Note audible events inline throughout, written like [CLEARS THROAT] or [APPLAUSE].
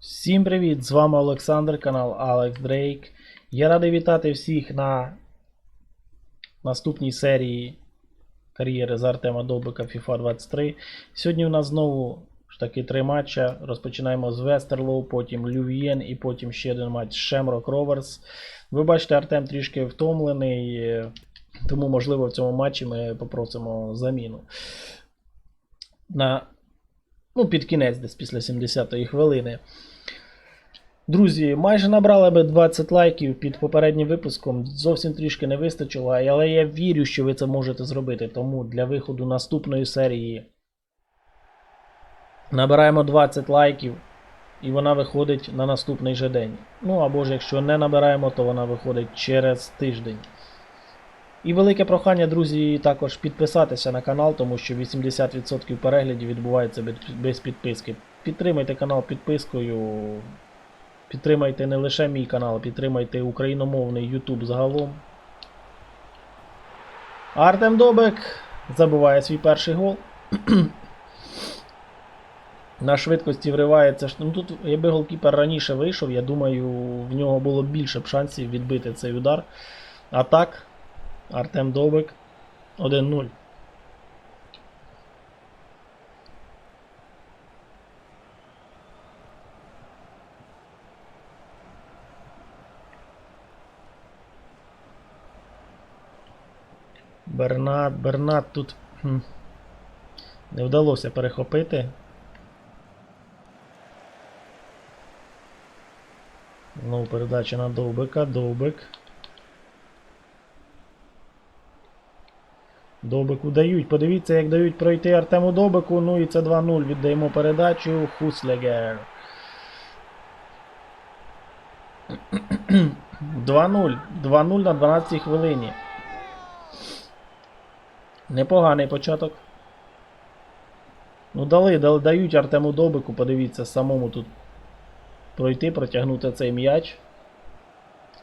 Всім привіт! З вами Олександр, канал Alex Drake. Я радий вітати всіх на наступній серії кар'єри з Артема Довбика FIFA 23. Сьогодні у нас знову ж таки три матча. Розпочинаємо з Вестерлоу, потім Люв'єн і потім ще один матч Шемрок Роверс. Ви бачите, Артем трішки втомлений, тому, можливо, в цьому матчі ми попросимо заміну. На ну, під кінець, десь після 70-ї хвилини. Друзі, майже набрали би 20 лайків під попереднім випуском. Зовсім трішки не вистачило, але я вірю, що ви це можете зробити. Тому для виходу наступної серії набираємо 20 лайків, і вона виходить на наступний же день. Ну або ж якщо не набираємо, то вона виходить через тиждень. І велике прохання, друзі, також підписатися на канал, тому що 80% переглядів відбувається без- підписки. Підтримайте канал підпискою. Підтримайте не лише мій канал, підтримайте україномовний YouTube загалом. Артем Добик забиває свій перший гол. [CLEARS THROAT] На швидкості вривається. Ну тут, якби голкіпер раніше вийшов, я думаю, в нього було більше б шансів відбити цей удар. А так, Артем Довбик 1-0. Бернат, Бернат тут хм, не вдалося перехопити. Знову передача на Довбика, Довбик. Довбику дають. Подивіться, як дають пройти Артему Довбику. Ну і це 2-0. Віддаємо передачу. Хуслегер. 2-0. 2-0 на 12 хвилині. Непоганий початок. Ну, дали, дали, дають Артему Довбику, подивіться, самому тут пройти, протягнути цей м'яч.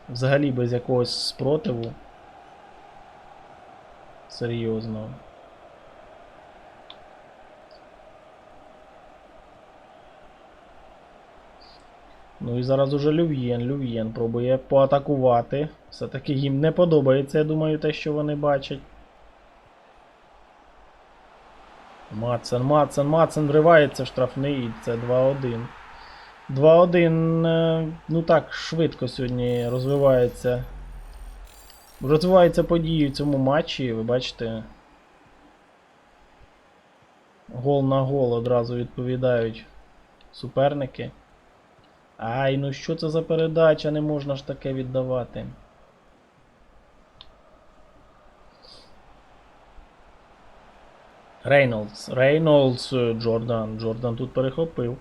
Взагалі без якогось спротиву. Серйозно. Ну і зараз уже Люв'єн. Люв'єн пробує поатакувати. Все-таки їм не подобається, я думаю, те, що вони бачать. Мацен, Мацен, Мацен вривається штрафний, і це 2-1. 2-1, е, ну так, швидко сьогодні розвивається. Розвиваються події в цьому матчі, ви бачите. Гол на гол одразу відповідають суперники. Ай, ну що це за передача? Не можна ж таке віддавати. Рейнолдс. Рейнолдс, Джордан. Джордан тут перехопив.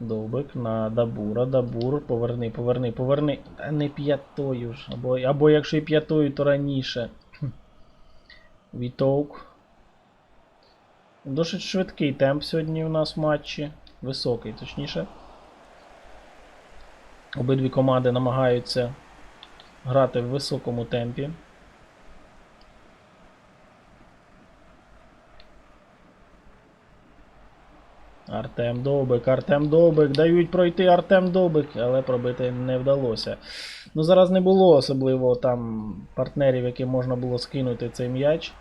Довбик на Дабура. Дабур. Поверни, поверни, поверни. Та не п'ятою ж. Або, або якщо і п'ятою, то раніше. [CLEARS THROAT] Вітовк. Досить швидкий темп сьогодні у нас в матчі. Високий, точніше. Обидві команди намагаються грати в високому темпі. Артем Довбик, Артем Довбик, дають пройти Артем Довбик, але пробити не вдалося. Ну зараз не було особливо там партнерів, яким можна було скинути цей м'яч.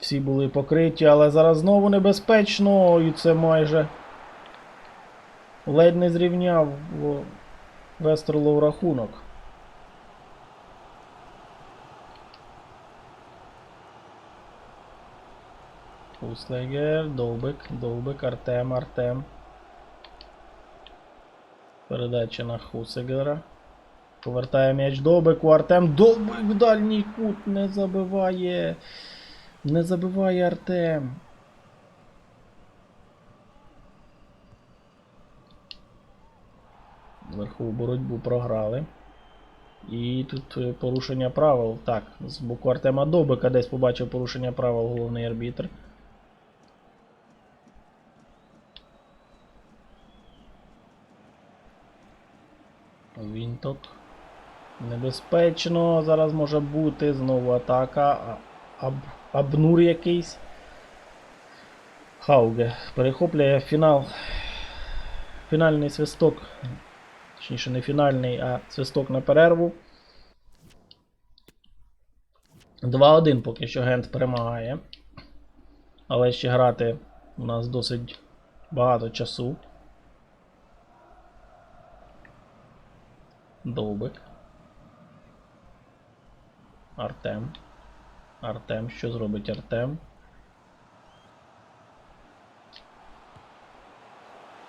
Всі були покриті, але зараз знову небезпечно, і це майже ледь не зрівняв Вестерлоу рахунок. Хуслегер, Довбик, Довбик, Артем, Артем. Передача на Хусегера. Повертає м'яч Довбику, Артем. Довбик в дальній кут не забиває. Не забиває Артем. Верхову боротьбу програли. І тут е, порушення правил. Так, з боку Артема Довбика десь побачив порушення правил головний арбітр. Він тут небезпечно. Зараз може бути знову атака. Аб, Абнур якийсь. Хауге перехоплює фінал. Фінальний свисток. Точніше, не фінальний, а свисток на перерву. 2-1 поки що Гент перемагає. Але ще грати у нас досить багато часу. Довбик. Артем. Артем. Що зробить Артем?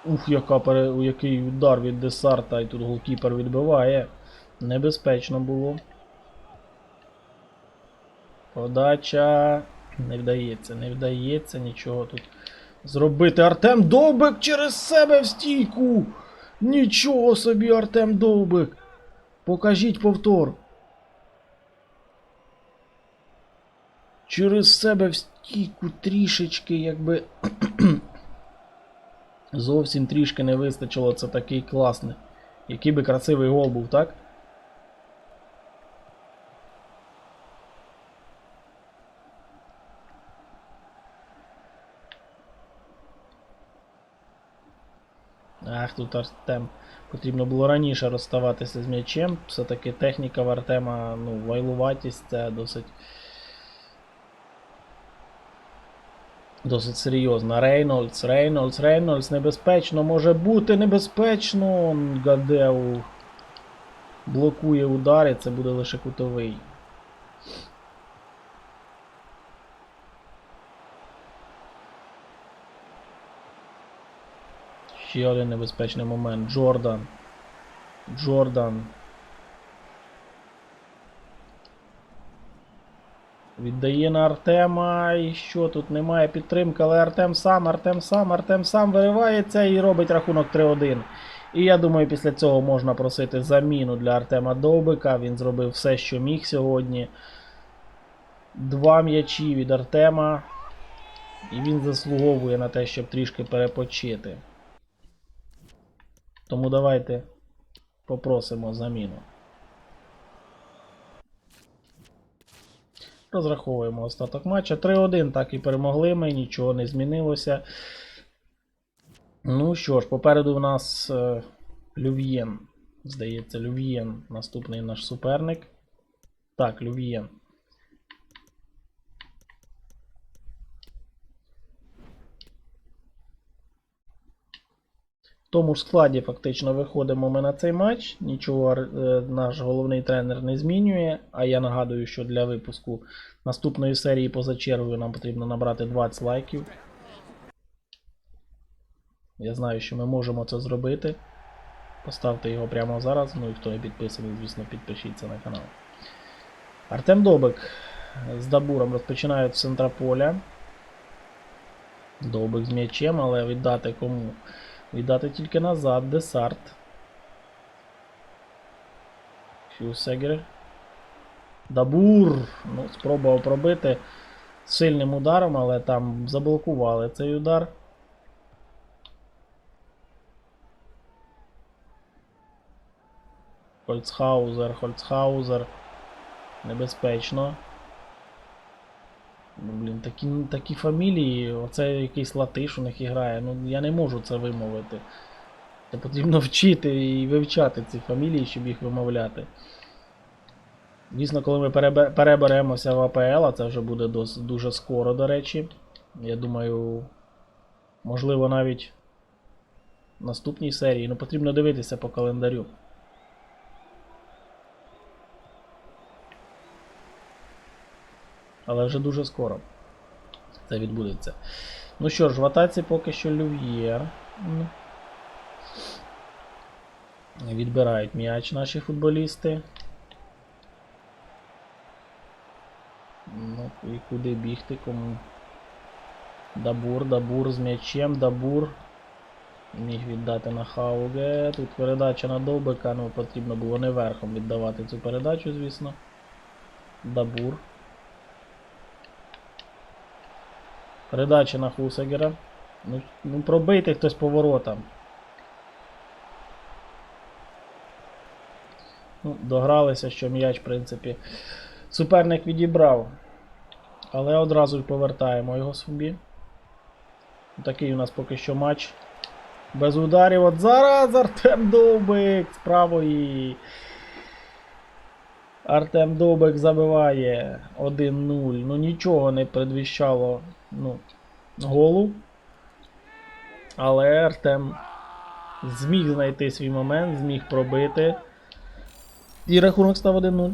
Ух, яка пере... який удар від десарта, і тут голкіпер відбиває. Небезпечно було. Подача. Не вдається, не вдається нічого тут зробити. Артем Довбик через себе в стійку. Нічого собі, Артем Довбик. Покажіть повтор. Через себе в стійку трішечки, якби. Зовсім трішки не вистачило, це такий класний. Який би красивий гол був, так? Ах, тут Артем. Потрібно було раніше розставатися з м'ячем. Все-таки техніка в Артема, ну, вайлуватість це досить. Досить серйозно. Рейнольдс, Рейнольдс, Рейнольдс, небезпечно може бути небезпечно. Гадеу блокує удари, це буде лише кутовий. Ще один небезпечний момент. Джордан. Джордан. Віддає на Артема. І що тут немає підтримки, але Артем сам, Артем сам, Артем сам виривається і робить рахунок 3-1. І я думаю, після цього можна просити заміну для Артема Довбика. Він зробив все, що міг сьогодні. Два м'ячі від Артема. І він заслуговує на те, щоб трішки перепочити. Тому давайте попросимо заміну. Розраховуємо остаток матча. 3-1 так і перемогли ми, нічого не змінилося. Ну що ж, попереду в нас е, Люв'єн. Здається, Люв'єн наступний наш суперник. Так, Люв'єн. Тому ж складі фактично виходимо ми на цей матч. Нічого е, наш головний тренер не змінює. А я нагадую, що для випуску наступної серії поза чергою нам потрібно набрати 20 лайків. Я знаю, що ми можемо це зробити. Поставте його прямо зараз. Ну і хто не підписаний, звісно, підпишіться на канал. Артем Добик з Дабуром розпочинають з центра поля. Довбик з м'ячем, але віддати кому? Віддати тільки назад, Десарт. Фюсегер. Дабур! Ну, спробував пробити сильним ударом, але там заблокували цей удар. Хольцхаузер, Хольцхаузер. Небезпечно. Ну, блін, такі, такі фамілії, оце якийсь латиш у них грає. Ну я не можу це вимовити. Це потрібно вчити і вивчати ці фамілії, щоб їх вимовляти. Дійсно, коли ми перебе- переберемося в АПЛ, а це вже буде дос, дуже скоро, до речі. Я думаю, можливо, навіть в наступній серії. Ну, потрібно дивитися по календарю. Але вже дуже скоро це відбудеться. Ну що ж, в атаці поки що Люв'єр. Відбирають м'яч наші футболісти. Ну, і куди бігти кому? Дабур, Дабур з м'ячем, Дабур. Міг віддати на Хауге. Тут передача на Довбика, ну потрібно було не верхом віддавати цю передачу, звісно. Дабур. Передача на Хусегера. Ну, ну пробийте хтось поворотом. Ну, догралися, що м'яч, в принципі, суперник відібрав. Але одразу повертаємо його собі. Такий у нас поки що матч. Без ударів. От зараз Артем Довбик з правої. Артем Довбик забиває 1-0. Ну нічого не предвіщало ну, голу. Але Артем зміг знайти свій момент, зміг пробити. І рахунок став 1-0.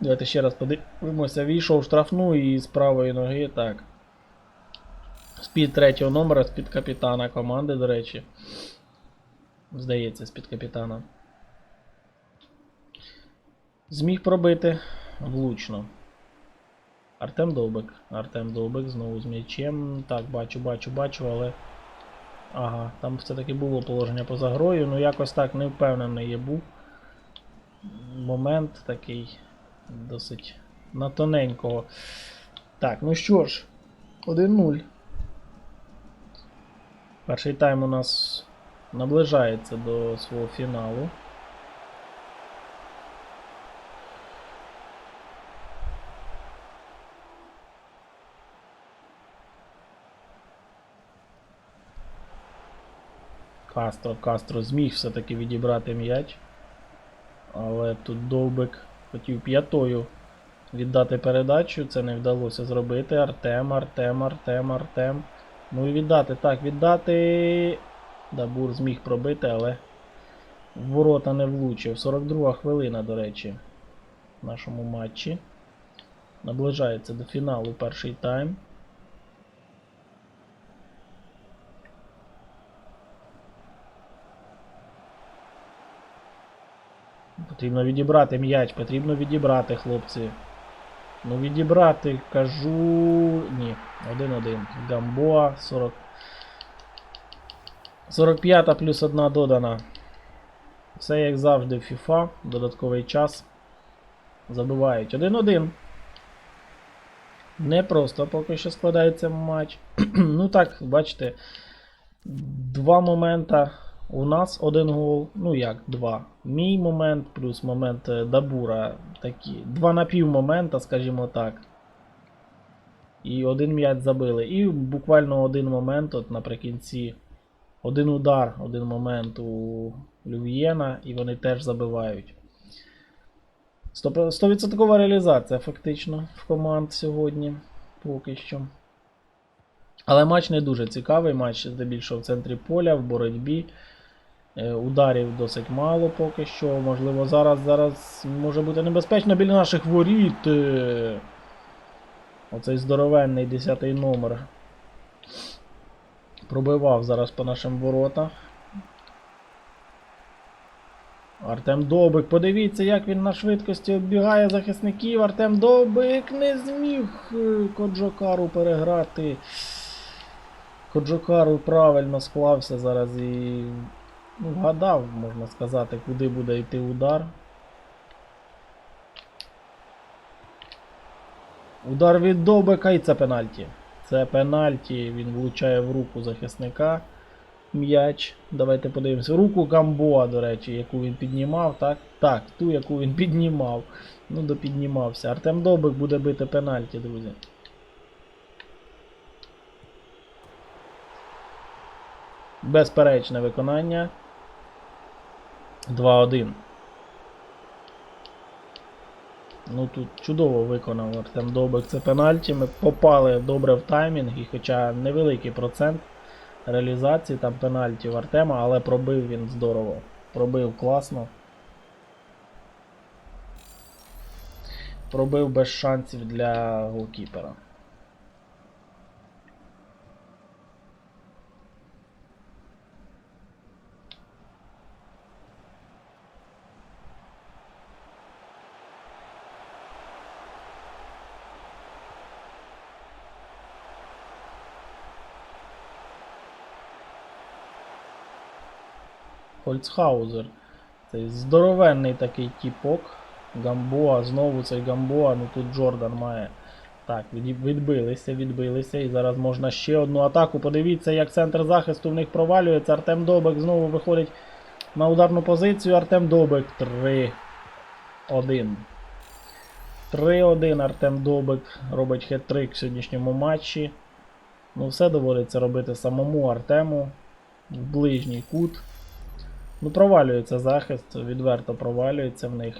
Давайте ще раз подивимося. Війшов в штрафну і з правої ноги. Так. З-під третього номера, з-під капітана команди, до речі. Здається, з-під капітана. Зміг пробити влучно. Артем Довбик. Артем Довбик знову з м'ячем. Так, бачу, бачу, бачу, але. Ага, там все-таки було положення поза грою, ну якось так не впевнений я був. Момент такий досить на тоненького. Так, ну що ж, 1-0. Перший тайм у нас наближається до свого фіналу. Кастро, Кастро зміг все-таки відібрати м'яч. Але тут Довбик хотів п'ятою віддати передачу. Це не вдалося зробити. Артем, Артем, Артем, Артем. Ну і віддати. Так, віддати. Дабур зміг пробити, але в ворота не влучив. 42 хвилина, до речі, в нашому матчі. Наближається до фіналу перший тайм. Потрібно відібрати м'яч, потрібно відібрати, хлопці. Ну відібрати, кажу. Ні, 1-1. Гамбоа 40. 45 плюс 1 додана. Все як завжди FIFA. Додатковий час. Забивають. 1-1. Не просто поки що складається матч. [CLEARS THROAT] ну так, бачите. Два момента. У нас один гол. Ну як, два. Мій момент плюс момент е, Дабура. Такі. Два напівмомента, скажімо так. І один м'яч забили. І буквально один момент, от наприкінці. Один удар, один момент у Люв'єна, і вони теж забивають. 100% реалізація фактично в команд сьогодні. Поки що. Але матч не дуже цікавий. Матч здебільшого в центрі поля, в боротьбі. Е, Ударів досить мало поки що. Можливо, зараз зараз може бути небезпечно біля наших воріт. Е, Оцей здоровенний 10 номер. Пробивав зараз по нашим воротах. Артем Довбик, подивіться, як він на швидкості оббігає захисників. Артем Довбик не зміг е, Коджокару переграти. Коджокару правильно склався зараз і ну, вгадав, можна сказати, куди буде йти удар. Удар від Довбика і це пенальті. Це пенальті, він влучає в руку захисника. М'яч. Давайте подивимося. Руку Гамбоа, до речі, яку він піднімав, так? Так, ту, яку він піднімав. Ну, допіднімався. Артем Довбик буде бити пенальті, друзі. Безперечне виконання. 2-1. Ну тут чудово виконав Артем Довбик це пенальті. Ми попали добре в таймінг, і хоча невеликий процент реалізації там пенальті в Артема, але пробив він здорово. Пробив класно. Пробив без шансів для голкіпера. Хольцхаузер. Цей здоровенний такий тіпок. Гамбоа, знову цей Гамбоа, ну тут Джордан має. Так, відбилися, відбилися. І зараз можна ще одну атаку. Подивіться, як центр захисту в них провалюється. Артем Добик знову виходить на ударну позицію. Артем Добик 3-1. 3-1 Артем Добик робить хет-трик в сьогоднішньому матчі. Ну, все доводиться робити самому Артему в ближній кут. Ну, провалюється захист, відверто провалюється в них.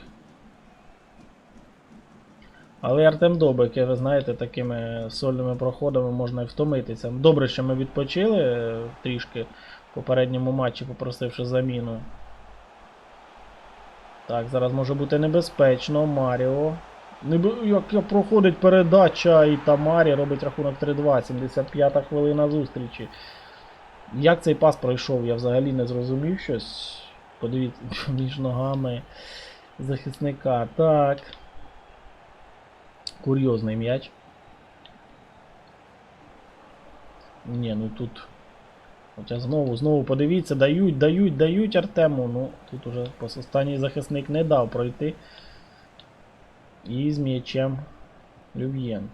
Але Артем Добик, ви знаєте, такими сольними проходами можна і втомитися. Добре, що ми відпочили е, трішки в попередньому матчі, попросивши заміну. Так, зараз може бути небезпечно. Маріо. Небе- Як проходить передача і Тамарі робить рахунок 3-2, 75 хвилина зустрічі. Як цей пас пройшов, я взагалі не зрозумів щось. Подивіться [LAUGHS] між ногами захисника. Так. Курйозний м'яч. Ні, ну тут. Хоча знову, знову подивіться, дають, дають, дають Артему. Ну, тут уже останній захисник не дав пройти. І з м'ячем Люв'єн.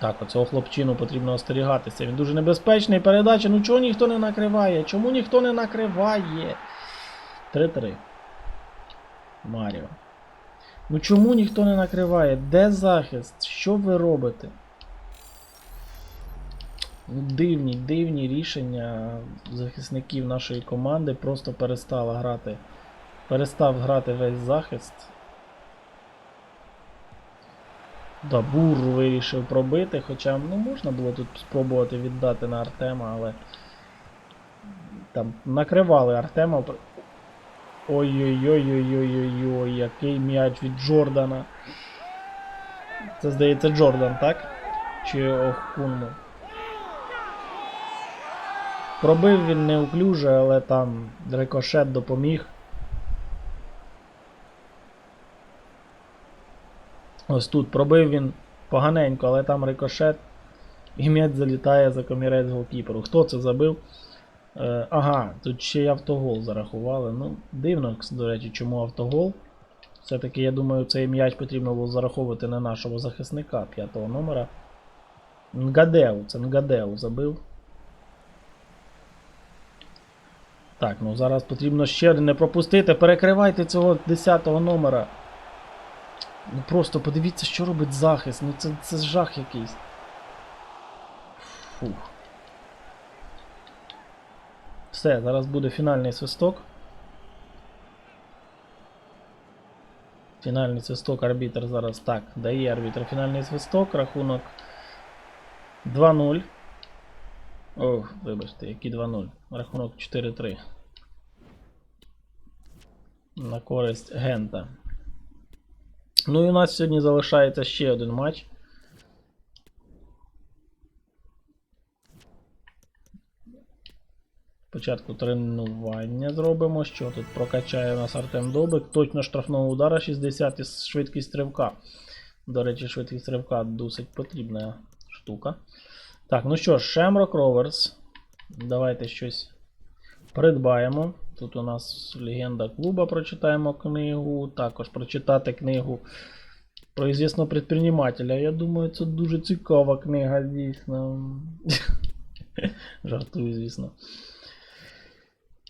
Так, оцього хлопчину потрібно остерігатися. Він дуже небезпечний. Передача. Ну чого ніхто не накриває? Чому ніхто не накриває? 3-3. Маріо. Ну чому ніхто не накриває? Де захист? Що ви робите? Ну, Дивні, дивні рішення захисників нашої команди просто перестала грати. Перестав грати весь захист. Да, бур вирішив пробити, хоча ну, можна було тут спробувати віддати на Артема, але там накривали Артема. Ой-ой-ой-ой-ой-ой-ой, який м'яч від Джордана. Це здається Джордан, так? Чи Охкунму? Пробив він неуклюже, але там рикошет допоміг. Ось тут пробив він поганенько, але там рикошет. І м'яч залітає за комірець голкіперу. Хто це забив? Е, ага, тут ще й автогол зарахували. Ну, дивно, до речі, чому автогол. Все-таки, я думаю, цей м'яч потрібно було зараховувати на нашого захисника п'ятого номера. Нгадеу, це Нгадеу забив. Так, ну зараз потрібно ще не пропустити. Перекривайте цього 10-го номера. Ну просто подивіться, що робить захист. Ну це, це жах якийсь. Фух. Все, зараз буде фінальний свисток. Фінальний свисток арбітр зараз так. Дає арбітр фінальний свисток. Рахунок 2-0. Ох, вибачте, які 2-0. Рахунок 4-3. На користь Гента. Ну і у нас сьогодні залишається ще один матч. Спочатку тренування зробимо. Що тут прокачає у нас Артем Добик. Точно штрафного удара 60 і швидкість стрибка. До речі, швидкість стрибка досить потрібна штука. Так, ну що ж, Shamrock Rovers. Давайте щось придбаємо. Тут у нас легенда клуба, прочитаємо книгу. Також прочитати книгу про ізвісного предпринимателя. Я думаю, це дуже цікава книга, дійсно. [LAUGHS] Жартую, звісно.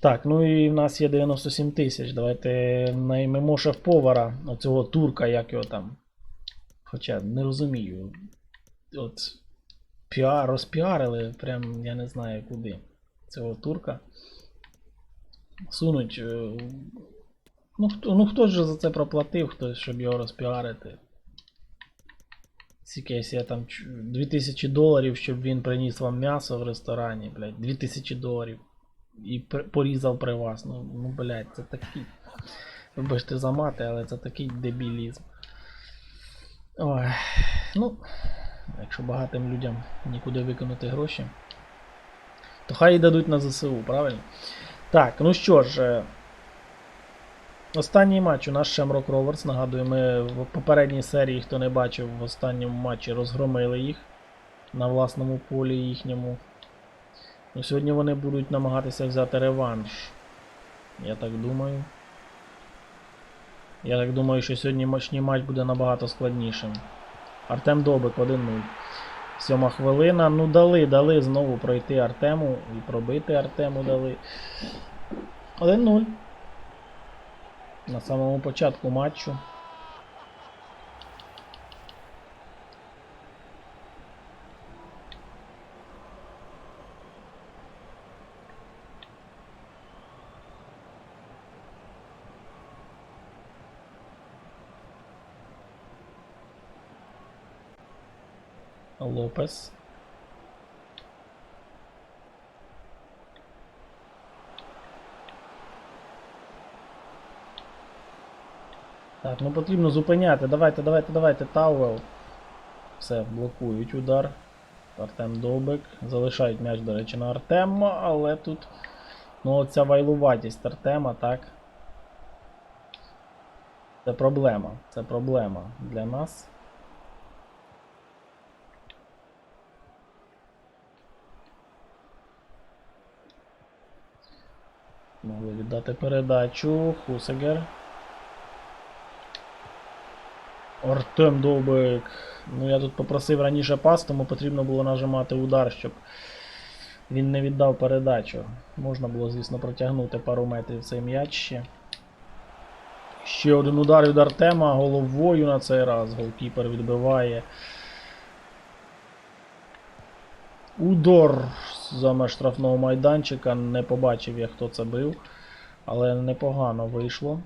Так, ну і в нас є 97 тисяч. Давайте наймемо шеф-повара, оцього турка, як його там. Хоча не розумію. От піар, розпіарили, прям я не знаю куди. Цього турка. Сунуть. е, Ну хто, ну хто ж за це проплатив, хтось, щоб його розпіарити. Скільки я там 2000 доларів, щоб він приніс вам м'ясо в ресторані, блядь, 2000 доларів. І порізав при вас. Ну, ну блядь, це такий. Вибачте за мати, але це такий дебілізм. Ой. Ну, якщо багатим людям нікуди виконати гроші, то хай і дадуть на ЗСУ, правильно? Так, ну що ж. е, Останній матч у нас Shamrock Rovers. Нагадую, ми в попередній серії, хто не бачив, в останньому матчі розгромили їх на власному полі їхньому. Ну, сьогодні вони будуть намагатися взяти реванш. Я так думаю. Я так думаю, що сьогодні матч буде набагато складнішим. Артем Добик 1-0. Сьома хвилина. Ну дали, дали знову пройти Артему і пробити Артему дали. 1-0. На самому початку матчу. Лопес. Так, ну потрібно зупиняти. Давайте, давайте, давайте, Тауел. Все, блокують удар. Артем Довбик. Залишають м'яч, до речі, на Артема, але тут. Ну, оця вайлуватість Артема, так. Це проблема. Це проблема для нас. Могли віддати передачу. Хусегер. Артем Довбик. Ну я тут попросив раніше пас, тому потрібно було нажимати удар, щоб він не віддав передачу. Можна було, звісно, протягнути пару метрів цей м'яч ще. Ще один удар від Артема головою на цей раз. Голкіпер відбиває. Удар за меж штрафного майданчика. Не побачив я, хто це бив. Але непогано вийшло.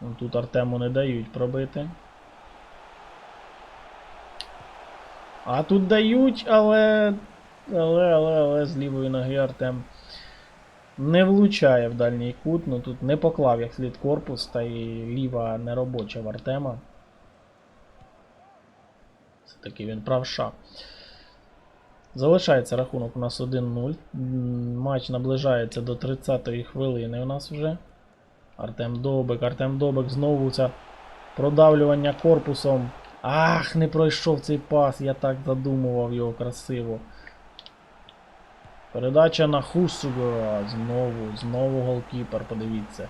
Ну, Тут Артему не дають пробити. А тут дають, але. Але, але, але з лівої ноги Артем не влучає в дальній кут. Ну тут не поклав як слід корпус, та й ліва неробоча в Артема. Все-таки він правша. Залишається рахунок у нас 1-0. Матч наближається до 30-ї хвилини у нас вже. Артем Добик, Артем Добик знову це продавлювання корпусом. Ах, не пройшов цей пас, я так задумував його красиво. Передача на Хусуга. Знову, знову голкіпер, подивіться.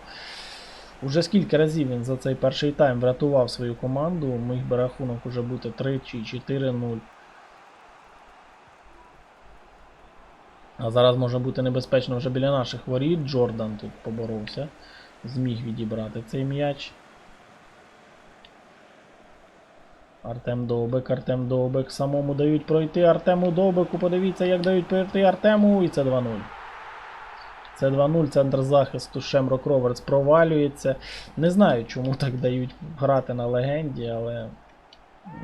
Уже скільки разів він за цей перший тайм врятував свою команду, міг би рахунок уже бути 3 чи 4-0. А зараз може бути небезпечно вже біля наших воріт. Джордан тут поборовся. Зміг відібрати цей м'яч. Артем Довбик, Артем Довбик. Самому дають пройти Артему Довбику. Подивіться, як дають пройти Артему. І це 2-0. Це 2-0. Центр захисту Шемрок Роверс провалюється. Не знаю, чому так дають грати на легенді, але.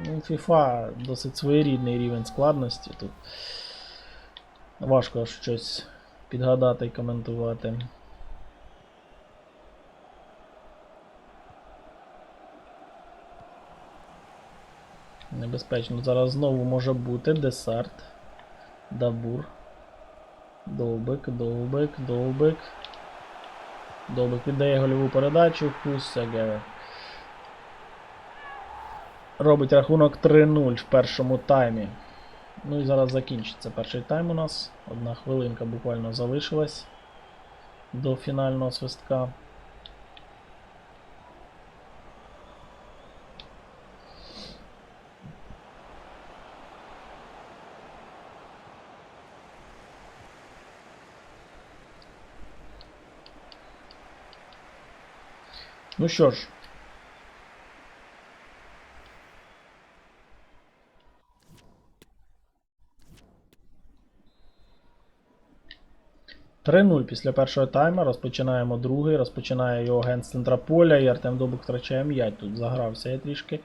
Ну, FIFA досить своєрідний рівень складності тут. Важко щось підгадати і коментувати. Небезпечно. Зараз знову може бути десарт. Дабур. Довбик, довбик, довбик. Довбик віддає гольову передачу. Хусагер. Робить рахунок 3-0 в першому таймі. Ну і зараз закінчиться перший тайм у нас. Одна хвилинка буквально залишилась до фінального свистка. Ну що ж. Три 0 після першого тайма. Розпочинаємо другий. Розпочинає його агент з центра поля і Артем Добук втрачає м'яч. Тут загрався я трішки.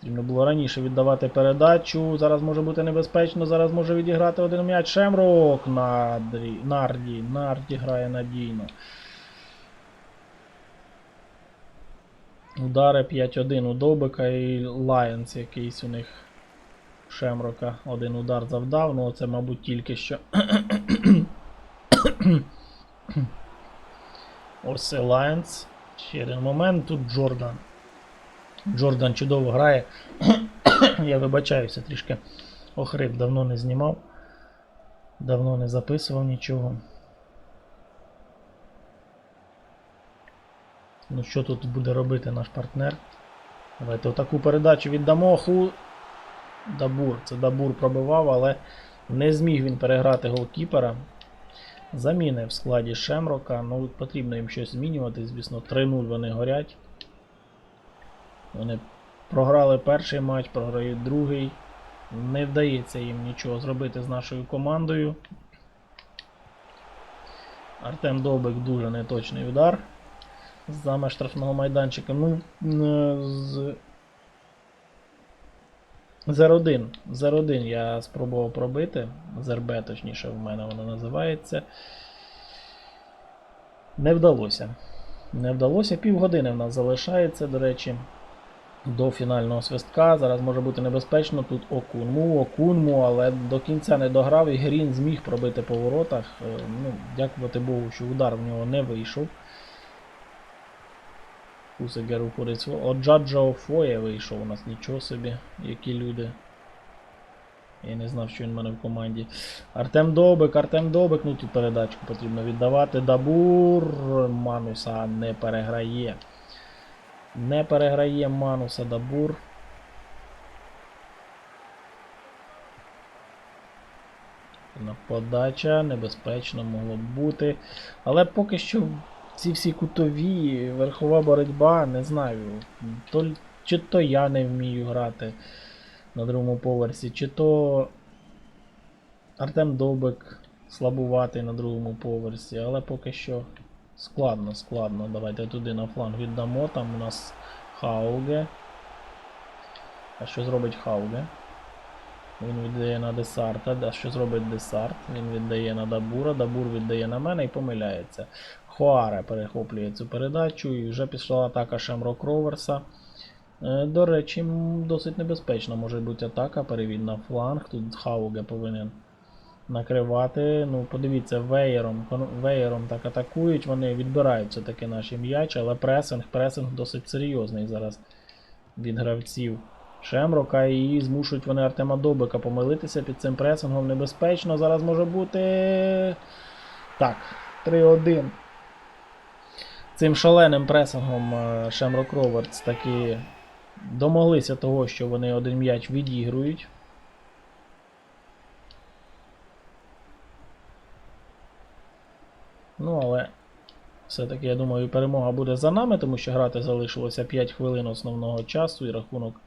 Потрібно було раніше віддавати передачу. Зараз може бути небезпечно. Зараз може відіграти один м'яч. Шемрок. Надрі. Нарді. Нарді грає надійно. Удари 5-1 у Довбика і Лайонс якийсь у них Шемрока один удар завдав, ну це, мабуть, тільки що. [COUGHS] Ось Лайонс. Ще один момент. Тут Джордан. Джордан чудово грає. [COUGHS] Я вибачаюся трішки охрип, давно не знімав. Давно не записував нічого. Ну що тут буде робити наш партнер? Давайте отаку передачу віддамо. Ху. Дабур. Це Дабур пробивав, але не зміг він переграти голкіпера. Заміни в складі Шемрока. Ну, потрібно їм щось змінювати. Звісно, 3-0 вони горять. Вони програли перший матч, програють другий. Не вдається їм нічого зробити з нашою командою. Артем Довбик дуже неточний удар. За меж штрафного майданчика. Ну, е, з 0-1. 0-1 я спробував пробити. ЗРБ, точніше, в мене воно називається. Не вдалося. Не вдалося. Півгодини в нас залишається, до речі, до фінального свистка. Зараз може бути небезпечно. Тут Окунму, Окунму, але до кінця не дограв і Грін зміг пробити по воротах. Е, Ну, дякувати Богу, що удар в нього не вийшов. Кусик рухується. От Джаджа Офоє вийшов у нас, нічого собі, які люди. Я не знав, що він в мене в команді. Артем Добик, Артем Добик, ну тут передачку потрібно віддавати. Дабур Мануса не переграє. Не переграє Мануса Дабур. Подача небезпечно могло б бути. Але поки що ці всі кутові, верхова боротьба, не знаю. То, чи то я не вмію грати на другому поверсі, чи то Артем Довбик слабуватий на другому поверсі, але поки що складно, складно. Давайте туди на фланг віддамо. Там у нас Хауге. А що зробить Хауге? Він віддає на Десарта. А що зробить Десарт? Він віддає на Дабура, Дабур віддає на мене і помиляється. Хуаре перехоплює цю передачу і вже пішла атака Шемрок Роверса. Е, До речі, досить небезпечна може бути атака, перевід на фланг. Тут Хауге повинен накривати. Ну, подивіться, веєром, веєром так атакують, вони відбирають все-таки наші м'ячі, але пресинг, пресинг досить серйозний зараз від гравців. Шемрока і змушують вони Артема Добика помилитися під цим пресингом. Небезпечно. Зараз може бути. Так, 3-1. Цим шаленим пресингом е, Шемрок Ровертс таки домоглися того, що вони один м'яч відігрують. Ну, але все-таки, я думаю, перемога буде за нами, тому що грати залишилося 5 хвилин основного часу і рахунок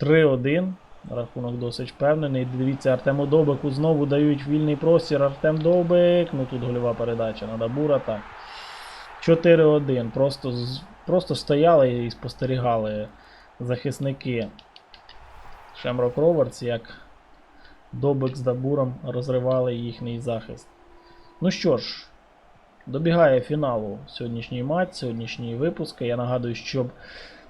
3-1. Рахунок досить впевнений. Дивіться, Артему Довбику знову дають вільний простір. Артем Довбик. Ну тут гольова передача на Дабура. Так. 4-1. Просто, просто стояли і спостерігали захисники Шемрок Роверс, як Добик з Дабуром розривали їхній захист. Ну що ж, добігає фіналу сьогоднішній матч, сьогоднішній випуск. Я нагадую, щоб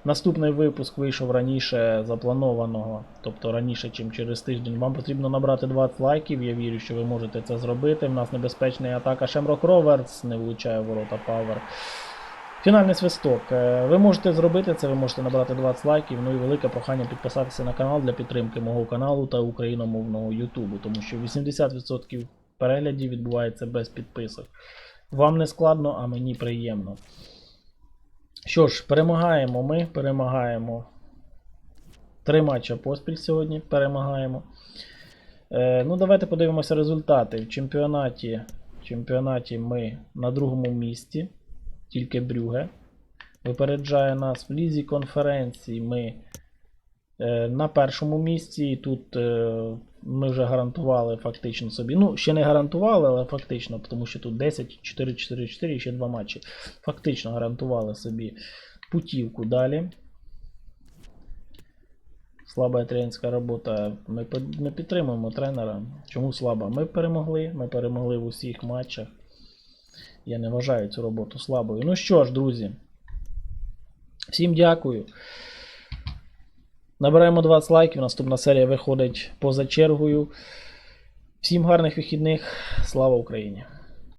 наступний випуск вийшов раніше запланованого, тобто раніше, ніж через тиждень. Вам потрібно набрати 20 лайків. Я вірю, що ви можете це зробити. У нас небезпечна атака Шемрок Роверс, не влучає ворота Павер. Фінальний свисток. Е, Ви можете зробити це, ви можете набрати 20 лайків. Ну і велике прохання підписатися на канал для підтримки мого каналу та україномовного Ютубу, тому що 80% переглядів відбувається без підписок. Вам не складно, а мені приємно. Що ж, перемагаємо ми, перемагаємо. Три матча поспіль сьогодні перемагаємо. Е, ну, давайте подивимося результати. В чемпіонаті, в чемпіонаті ми на другому місці, тільки Брюге. Випереджає нас в лізі конференції. Ми на першому місці. Тут е, ми вже гарантували фактично собі. Ну, ще не гарантували, але фактично, тому що тут 10, 4, 4, 4 і ще два матчі. Фактично гарантували собі путівку далі. Слаба тренерська робота. Ми, ми підтримуємо тренера. Чому слаба? Ми перемогли. Ми перемогли в усіх матчах. Я не вважаю цю роботу слабою. Ну що ж, друзі. Всім дякую. Набираємо 20 лайків. Наступна серія виходить поза чергою. Всім гарних вихідних. Слава Україні!